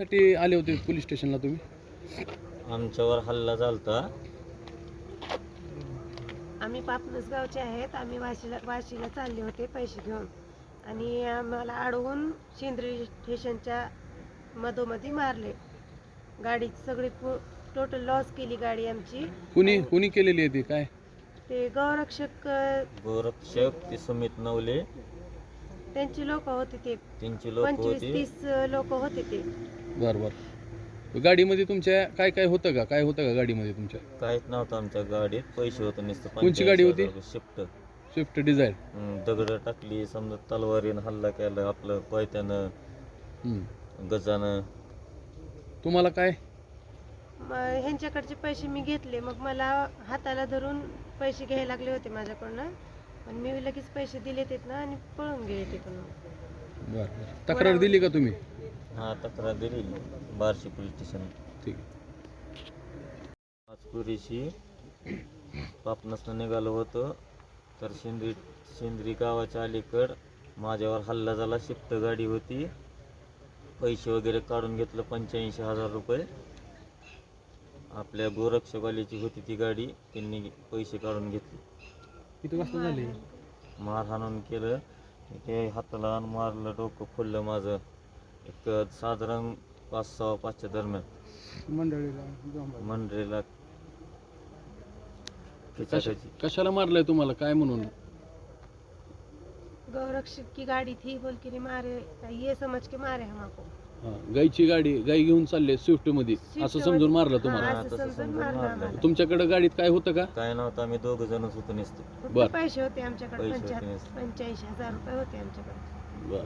कशासाठी आले होते पोलीस स्टेशनला तुम्ही? आमच्यावर हल्ला झालता. आम्ही पापनस गावचे आहेत. आम्ही वाशीला वाशीला चालले होते पैसे घेऊन. आणि आम्हाला अडवून शेंद्री स्टेशनच्या मधोमधी मारले. गाडी सगळी टोटल लॉस केली गाडी आमची. कुणी कुणी केलेली आहे ती? काय? ते गौरक्षक अं, गोरक्षक ते सुमित नवले. त्यांची लोक होते ते. त्यांची लोक पंचवीस होती तीस लोक होते ते. बरं बरं. गाडीमध्ये तुमच्या काय काय होतं का? काय होतं का गाडीमध्ये तुमच्या? काहीच नव्हतं आमच्या गाडीत. पैसे होते नुसतं कोणची गाडी होती? शिफ्ट. Swift Dzire. दगड टाकली समजा तलवारीनं हल्ला केला आपलं पैत्यानं गजानं. तुम्हाला काय? मग ह्यांच्याकडचे पैसे मी घेतले. मग मला हाताला धरून पैसे घ्यायला लागले होते माझ्याकडनं. पण मी लगेच पैसे दिले तेत ना आणि पळून गेले तिथून. बरं बरं. तक्रार दिली का तुम्ही? हा तक्रार दिली बार्शी पोलीस स्टेशन ठीक पाचपुरीशी पापनसनं निघालो होतो तर शेंद्री शेंद्री गावाच्या अलीकड माझ्यावर हल्ला झाला शिफ्ट गाडी होती. पैसे वगैरे काढून घेतलं पंच्याऐंशी हजार रुपये. आपल्या गोरक्षकवालीची होती ती गाडी त्यांनी पैसे काढून घेतले. किती वाजता झाले? मारहाण केलं ते हाताला मारलं डोकं फुललं माझं. एक साधारण पाच सहा पाचच्या दरम्यान. मंडळीला मंडळीला कशा खिचाखिची. कशाला मारलंय तुम्हाला? काय म्हणून? गौरक्षक की गाड़ी थी बोल के नहीं मारे ये समझ के मारे हमको हा, गाईची गाडी गाई घेऊन चालले स्विफ्टमध्ये असं समजून मारलं तुम्हाला? हा, असं तसं समजून समजून मारलं मारलं. आम्हाला. तुमच्याकडे गाडीत काय होतं का? काय नव्हतं आम्ही दोघ जणच होतो नुसतं. फक्त बर. पैसे होते आमच्याकडे पैसे होते. पंच्याऐंशी हजार रुपये होते आमच्याकडे. बरं.